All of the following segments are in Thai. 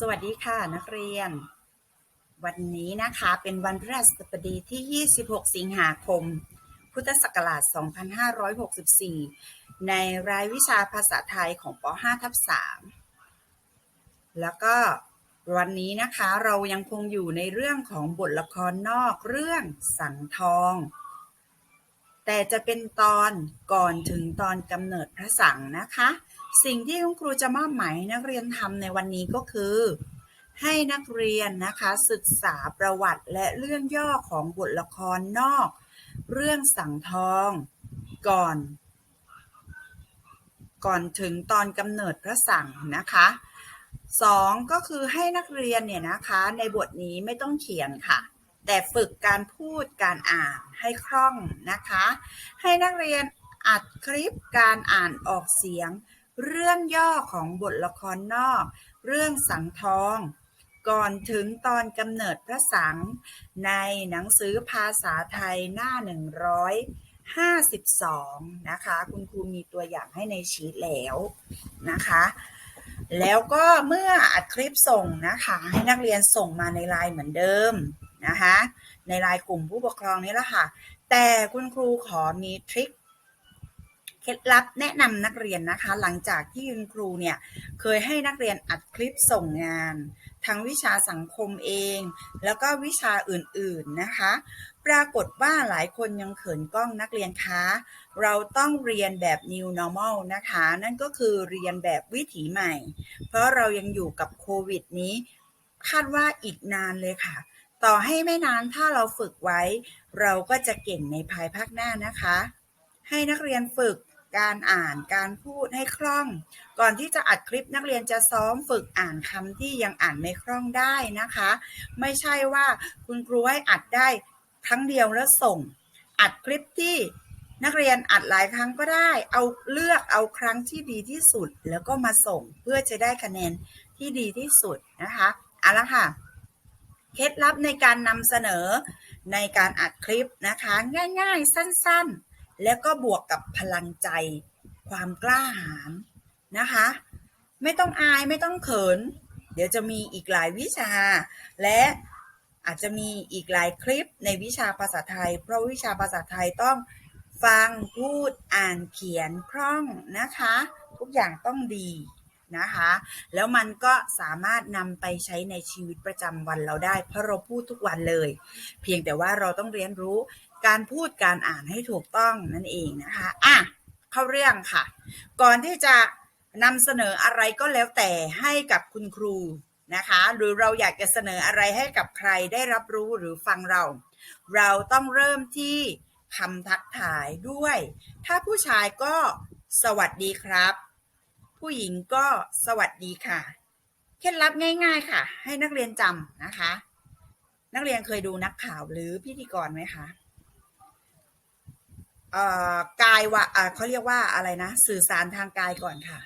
สวัสดีค่ะนักเรียน วันนี้นะคะเป็นวันพฤหัสบดีที่ 26 สิงหาคม พุทธศักราช 2564 ในรายวิชาภาษาไทยของป .5 ทับ 3 แล้วก็วันนี้นะคะเรายังคงอยู่ในเรื่องของบทละครนอกเรื่องสังทอง แต่จะเป็นตอนก่อนถึงตอนกำเนิดพระสังนะคะ สิ่งที่คุณครูจะมอบหมายนักเรียนทำในวันนี้ก็คือ ให้นักเรียนนะคะศึกษาประวัติและเรื่องย่อของบทละครนอก เรื่องสังทองก่อน ก่อนถึงตอนกำเนิดพระสังนะคะสองก็คือให้นักเรียนเนี่ยนะคะในบทนี้ไม่ต้องเขียนค่ะ แต่ฝึกการพูดการอ่านให้คล่องนะคะ ให้นักเรียนอัดคลิปการอ่านออกเสียง เรื่องย่อของบทละครนอก เรื่องสังทอง ก่อนถึงตอนกำเนิดพระสัง ในหนังสือภาษาไทยหน้า 152 นะคะ คุณครูมีตัวอย่างให้ในชีตแล้วนะคะ แล้วก็เมื่ออัดคลิปส่งนะคะ ให้นักเรียนส่งมาในไลน์เหมือนเดิมนะคะ ในไลน์กลุ่มผู้ปกครองนี่แหละค่ะ แต่คุณครูขอมีทริค เคล็ดลับแนะนำนักเรียนนะคะ หลังจากที่คุณครูเนี่ยเคยให้นักเรียนอัดคลิปส่งงาน ทั้งวิชาสังคมเอง แล้วก็วิชาอื่นๆนะคะ ปรากฏว่าหลายคนยังเขินกล้องนักเรียนคะ เราต้องเรียนแบบ new normal นะคะ นั่นก็คือเรียนแบบวิถีใหม่ เพราะเรายังอยู่กับโควิดนี้ คาดว่าอีกนานเลยค่ะต่อให้ไม่นานถ้าเราฝึกไว้ เราก็จะเก่งในภายภาคหน้านะคะ ให้นักเรียนฝึก การอ่านการพูดให้คล่อง ก่อนที่จะอัดคลิปนักเรียนจะซ้อมฝึกอ่านคำที่ยังอ่านไม่คล่องได้นะคะ ไม่ใช่ว่าคุณครูให้อัดได้ครั้งเดียวแล้วส่ง อัดคลิปที่นักเรียนอัดหลายครั้งก็ได้ เอาเลือกเอาครั้งที่ดีที่สุดแล้วก็มาส่งเพื่อจะได้คะแนนที่ดีที่สุดนะคะเอาละค่ะ เคล็ดลับในการนำเสนอในการอัดคลิปนะคะ ง่ายๆ สั้นๆ แล้วก็บวกกับพลังใจ ความกล้าหาญนะคะ ไม่ต้องอายไม่ต้องเขิน เดี๋ยวจะมีอีกหลายวิชา และอาจจะมีอีกหลายคลิปในวิชาภาษาไทย เพราะวิชาภาษาไทยต้องฟังพูดอ่านเขียนคล่องนะคะ ทุกอย่างต้องดีนะคะ แล้วมันก็สามารถนำไปใช้ในชีวิตประจำวันเราได้ เพราะเราพูดทุกวันเลย เพียงแต่ว่าเราต้องเรียนรู้ การพูดการอ่านให้ถูกต้องนั่นเองนะคะอะเข้าเรื่องค่ะ ก่อนที่จะนำเสนออะไรก็แล้วแต่ให้กับคุณครูนะคะ หรือเราอยากจะเสนออะไรให้กับใครได้รับรู้หรือฟังเรา เราต้องเริ่มที่คำทักทายด้วย ถ้าผู้ชายก็สวัสดีครับ ผู้หญิงก็สวัสดีค่ะ เคล็ดลับง่าย ๆค่ะ ให้นักเรียนจำนะคะ นักเรียนเคยดูนักข่าวหรือพิธีกรไหมคะ เอ่อกายว่าอ่าเขาเรียกว่าอะไรนะ สื่อสารทางกายก่อนค่ะ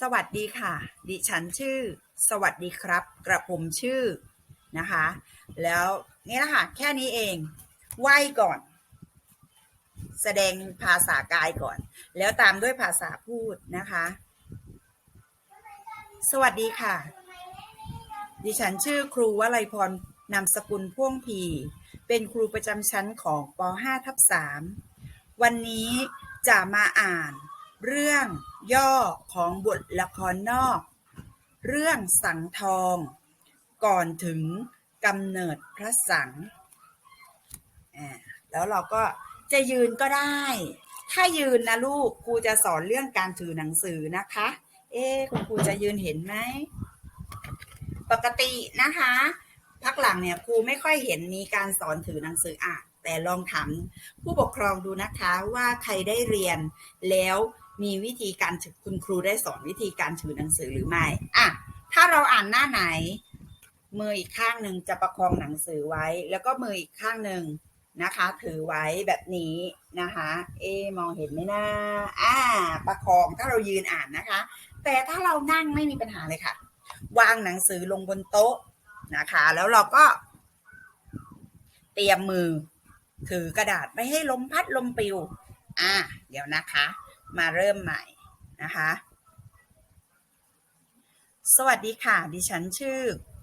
สวัสดีค่ะ ดิฉันชื่อ สวัสดีครับ กระผมชื่อนะคะ แล้วนี่แหละค่ะแค่นี้เองไหวก่อน แสดงภาษากายก่อน แล้วตามด้วยภาษาพูดนะคะ สวัสดีค่ะ ดิฉันชื่อครูวลัยพรนามสกุลพ่วงพี เป็นครูประจำชั้นของป .5 ทับ3วันนี้จะมาอ่าน เรื่องย่อของบทละครนอก เรื่องสังทอง ก่อนถึงกำเนิดพระสังแล้วเราก็จะยืนก็ได้ ถ้ายืนนะลูกครูจะสอนเรื่องการถือหนังสือนะคะ เอ๊คุณครูจะยืนเห็นไหม ปกตินะคะ พักหลังเนี่ยครูไม่ค่อยเห็นมีการสอนถือหนังสืออะแต่ลองถามผู้ปกครองดูนะคะว่าใครได้เรียนแล้วมีวิธีการถือคุณครูได้สอนวิธีการถือหนังสือหรือไม่อะถ้าเราอ่านหน้าไหน มืออีกข้างหนึ่งจะประคองหนังสือไว้ แล้วก็มืออีกข้างหนึ่งนะคะ ถือไว้แบบนี้นะคะ เอมองเห็นไหมนะอ่า ประคองถ้าเรายืนอ่านนะคะ แต่ถ้าเรานั่งไม่มีปัญหาเลยค่ะ วางหนังสือลงบนโต๊ะ นะคะ แล้วเราก็เตรียมมือ ถือกระดาษไม่ให้ลมพัดลมปิว อ่าเดี๋ยวนะคะ มาเริ่มใหม่นะคะ สวัสดีค่ะ ดิฉันชื่อ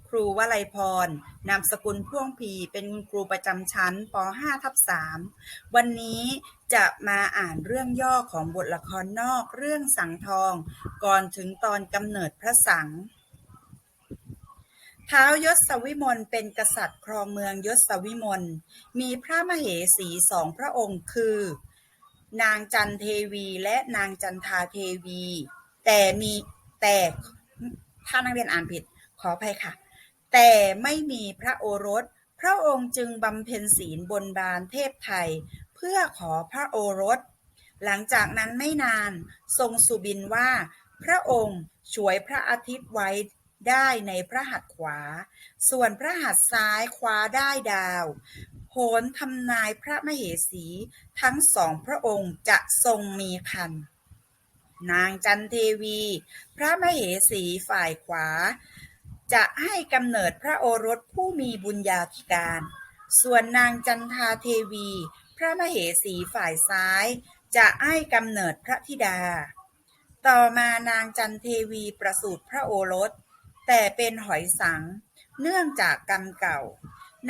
ครูวลัยพร นามสกุลพ่วงพี เป็นคุณครูประจำชั้นป .5 ทับ3วันนี้จะมาอ่านเรื่องย่อของบทละครนอกเรื่องสังทอง ก่อนถึงตอนกำเนิดพระสัง ท้าวยศวิมลเป็นกษัตริย์ครองเมืองยศวิมลมีพระมเหสีสองพระองค์คือ นางจันเทวีและนางจันทาเทวี แต่มีแต่ถ้านักเรียนอ่านผิดขออภัยค่ะ แต่ไม่มีพระโอรส พระองค์จึงบำเพ็ญศีลบนบานเทพไทย เพื่อขอพระโอรส หลังจากนั้นไม่นานทรงสุบินว่า พระองค์ช่วยพระอาทิตย์ไว้ ได้ในพระหัตถ์ขวา ส่วนพระหัตถ์ซ้ายคว้าได้ดาวโหนทำนายพระมเหสี ทั้งสองพระองค์จะทรงมีคัน นางจันเทวี พระมเหสีฝ่ายขวา จะให้กำเนิดพระโอรสผู้มีบุญญาธิการ ส่วนนางจันทาเทวี พระมเหสีฝ่ายซ้าย จะให้กำเนิดพระธิดา ต่อมานางจันเทวีประสูติพระโอรส แต่เป็นหอยสัง เนื่องจากกรรมเก่า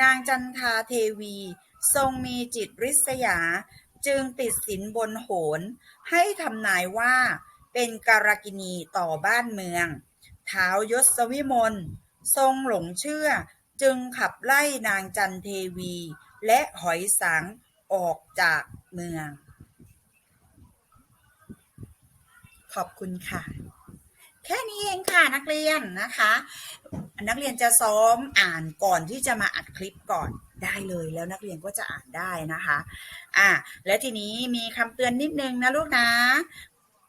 นางจันทาเทวี ทรงมีจิตริษยา จึงติดสินบนโหน ให้ทำนายว่าเป็นการกินีต่อบ้านเมืองท้าวยศวิมลทรงหลงเชื่อจึงขับไล่นางจันเทวี และหอยสังออกจากเมือง ขอบคุณค่ะ แค่นี้เองค่ะนักเรียนนะคะ นักเรียนจะซ้อมอ่านก่อนที่จะมาอัดคลิปก่อนได้เลยแล้วนักเรียนก็จะอ่านได้นะคะ อะและทีนี้มีคำเตือนนิดนึงนะลูกนะ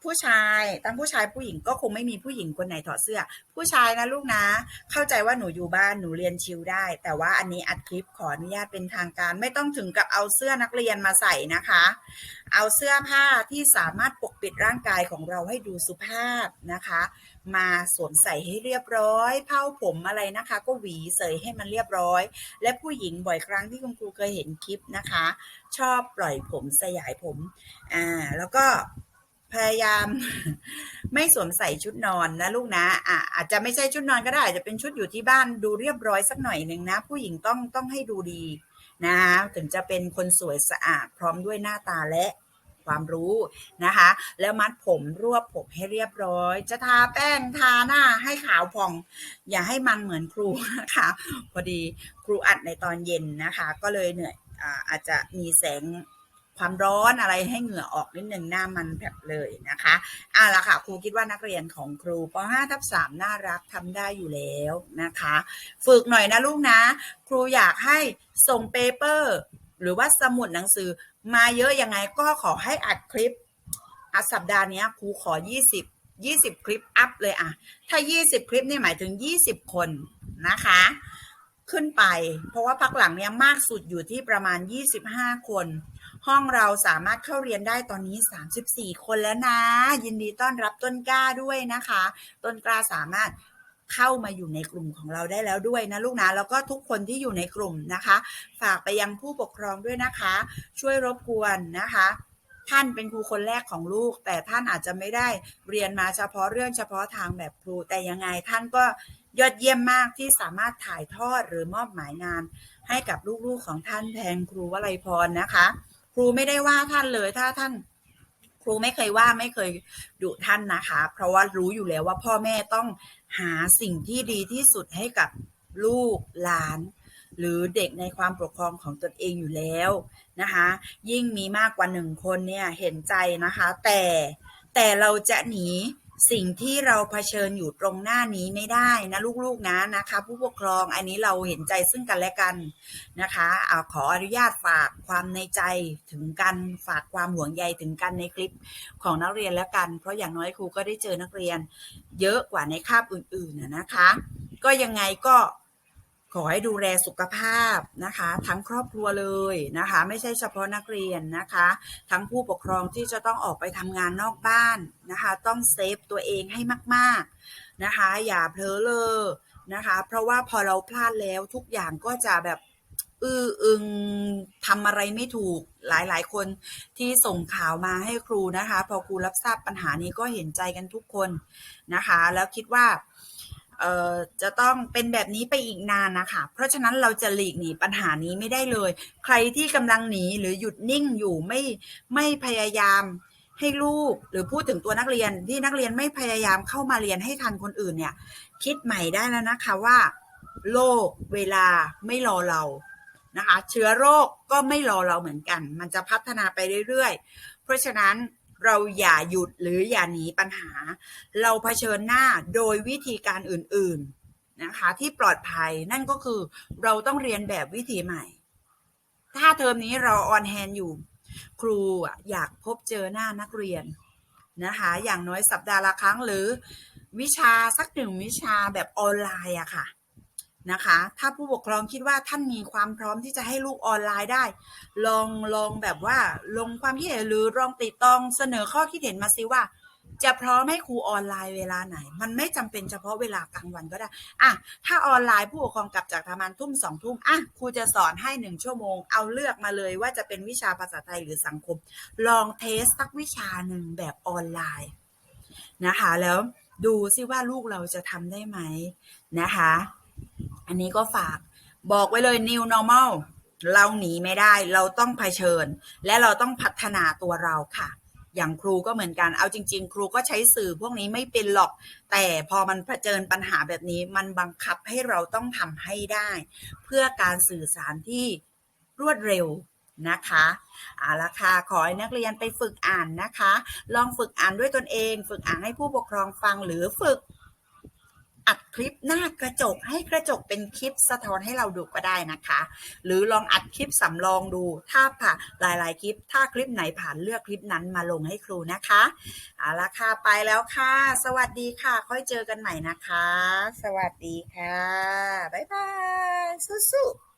ผู้ชายตั้งผู้ชายผู้หญิงก็คงไม่มีผู้หญิงคนไหนถอดเสื้อ ผู้ชายนะลูกนะ เข้าใจว่าหนูอยู่บ้านหนูเรียนชิลได้ แต่ว่าอันนี้อัดคลิปขออนุญาตเป็นทางการ ไม่ต้องถึงกับเอาเสื้อนักเรียนมาใส่นะคะ เอาเสื้อผ้าที่สามารถปกปิดร่างกายของเราให้ดูสุภาพนะคะ มาสวมใส่ให้เรียบร้อยเผ้าผมอะไรนะคะ ก็หวีเสยให้มันเรียบร้อย และผู้หญิงบ่อยครั้งที่คุณครูเคยเห็นคลิปนะคะ ชอบปล่อยผมสยายผมอ่าแล้วก็ พยายาม ไม่สวมใส่ชุดนอนนะลูกนะอะอาจจะไม่ใช่ชุดนอนก็ได้อาจจะเป็นชุดอยู่ที่บ้านดูเรียบร้อยสักหน่อยหนึ่งนะ ผู้หญิงต้องต้องให้ดูดีนะถึงจะเป็นคนสวยสะอาดพร้อมด้วยหน้าตาและความรู้นะคะ แล้วมัดผมรวบผมให้เรียบร้อย จะทาแป้งทาหน้าให้ขาวผ่อง อย่าให้มันเหมือนครูนะคะพอดีครูอัดในตอนเย็นนะคะ ก็เลยเหนื่อยอาอาจจะมีแสง ความร้อนอะไรให้เหงื่อออกนิดหนึ่งหน้ามันแบบเลยนะคะอะละค่ะครูคิดว่านักเรียนของครูป .5 ทับ3น่ารักทำได้อยู่แล้วนะคะ ฝึกหน่อยนะลูกนะ ครูอยากให้ส่งเปเปอร์หรือว่าสมุดหนังสือมาเยอะยังไงก็ขอให้อัดคลิปอัดสัปดาห์นี้ครูขอ 20 20 คลิปอัพเลยอะถ้า 20 คลิปนี่หมายถึง 20 คนนะคะ ขึ้นไป เพราะว่าพักหลังเนี้ยมากสุดอยู่ที่ประมาณ 25 คน ห้องเราสามารถเข้าเรียนได้ตอนนี้ 34 คนแล้วนะ ยินดีต้อนรับต้นกล้าด้วยนะคะ ต้นกล้าสามารถเข้ามาอยู่ในกลุ่มของเราได้แล้วด้วยนะลูกนะแล้วก็ทุกคนที่อยู่ในกลุ่มนะคะ ฝากไปยังผู้ปกครองด้วยนะคะ ช่วยรบกวนนะคะ ท่านเป็นครูคนแรกของลูก แต่ท่านอาจจะไม่ได้เรียนมาเฉพาะเรื่องเฉพาะทางแบบครูแต่ยังไงท่านก็ยอดเยี่ยมมากที่สามารถถ่ายทอดหรือมอบหมายงาน ให้กับลูกๆของท่านแทนครูวลัยพรนะคะ รูไม่ได้ว่าท่านเลย ถ้าท่าน ครูไม่เคยว่าไม่เคยดุท่านนะคะ เพราะว่ารู้อยู่แล้วว่าพ่อแม่ต้องหาสิ่งที่ดีที่สุดให้กับลูกหลาน หรือเด็กในความปกครองของตนเองอยู่แล้วนะคะ ยิ่งมีมากกว่าหนึ่งคนเนี่ยเห็นใจนะคะ แต่แต่เราจะหนี สิ่งที่เราเผชิญอยู่ตรงหน้านี้ไม่ได้นะลูกๆนะนะคะ ผู้ปกครองอันนี้เราเห็นใจซึ่งกันและกันนะคะเอาขออนุญาตฝากความในใจถึงกันฝากความห่วงใยถึงกันในคลิปของนักเรียนแล้วกัน เพราะอย่างน้อยครูก็ได้เจอนักเรียน เยอะกว่าในคาบอื่นๆนะนะคะ ก็ยังไงก็ ขอให้ดูแลสุขภาพนะคะ ทั้งครอบครัวเลยนะคะ ไม่ใช่เฉพาะนักเรียนนะคะ ทั้งผู้ปกครองที่จะต้องออกไปทำงานนอกบ้านนะคะ ต้องเซฟตัวเองให้มากๆนะคะ อย่าเผลอเลยนะคะ เพราะว่าพอเราพลาดแล้วทุกอย่างก็จะแบบอื้ออึงทำอะไรไม่ถูกหลายๆ คนที่ส่งข่าวมาให้ครูนะคะ พอครูรับทราบปัญหานี้ก็เห็นใจกันทุกคนนะคะ แล้วคิดว่า จะต้องเป็นแบบนี้ไปอีกนานนะคะ เพราะฉะนั้นเราจะหลีกหนีปัญหานี้ไม่ได้เลย ใครที่กำลังหนีหรือหยุดนิ่งอยู่ไม่ไม่พยายามให้ลูกหรือพูดถึงตัวนักเรียนที่นักเรียนไม่พยายามเข้ามาเรียนให้ทันคนอื่นเนี่ย คิดใหม่ได้แล้วนะคะว่า โลกเวลาไม่รอเรานะคะ เชื้อโรคก็ไม่รอเราเหมือนกัน มันจะพัฒนาไปเรื่อยๆ เพราะฉะนั้น เราอย่าหยุดหรืออย่าหนีปัญหา เราเผชิญหน้าโดยวิธีการอื่น ๆนะคะ ที่ปลอดภัยนั่นก็คือเราต้องเรียนแบบวิธีใหม่ ถ้าเทอมนี้เราออนแฮนอยู่ ครูอะอยากพบเจอหน้านักเรียนนะคะ อย่างน้อยสัปดาห์ละครั้งหรือวิชาสักหนึ่งวิชาแบบออนไลน์อะค่ะ นะคะ ถ้าผู้ปกครองคิดว่าท่านมีความพร้อมที่จะให้ลูกออนไลน์ได้ ลองลองแบบว่าลงความคิดเห็นหรือลองติดตองเสนอข้อคิดเห็นมาสิว่า จะพร้อมให้ครูออนไลน์เวลาไหน มันไม่จำเป็นเฉพาะเวลากลางวันก็ได้อะถ้าออนไลน์ผู้ปกครองกลับจากทำงานทุ่มสองทุ่มอะครูจะสอนให้หนึ่งชั่วโมง เอาเลือกมาเลยว่าจะเป็นวิชาภาษาไทยหรือสังคม ลองเทสสักวิชาหนึ่งแบบออนไลน์นะคะแล้วดูซิว่าลูกเราจะทำได้ไหมนะคะ อันนี้ก็ฝากบอกไว้เลย new normal เราหนีไม่ได้ เราต้องเผชิญ และเราต้องพัฒนาตัวเราค่ะ อย่างครูก็เหมือนกัน เอาจริง ๆ ครูก็ใช้สื่อพวกนี้ไม่เป็นหรอก แต่พอมันเผชิญปัญหาแบบนี้ มันบังคับให้เราต้องทำให้ได้ เพื่อการสื่อสารที่รวดเร็วนะคะเอาละค่ะขอให้นักเรียนไปฝึกอ่านนะคะ ลองฝึกอ่านด้วยตนเอง ฝึกอ่านให้ผู้ปกครองฟังหรือฝึก คลิปหน้ากระจกให้กระจกเป็นคลิปสะท้อนให้เราดูก็ได้นะคะ หรือลองอัดคลิปสำรองดู ถ้าผ่านหลาย ๆ คลิป ถ้าคลิปไหนผ่านเลือกคลิปนั้นมาลงให้ครูนะคะเอาละค่ะไปแล้วค่ะ สวัสดีค่ะ ค่อยเจอกันใหม่นะคะ สวัสดีค่ะ บ๊ายบายสู้ๆ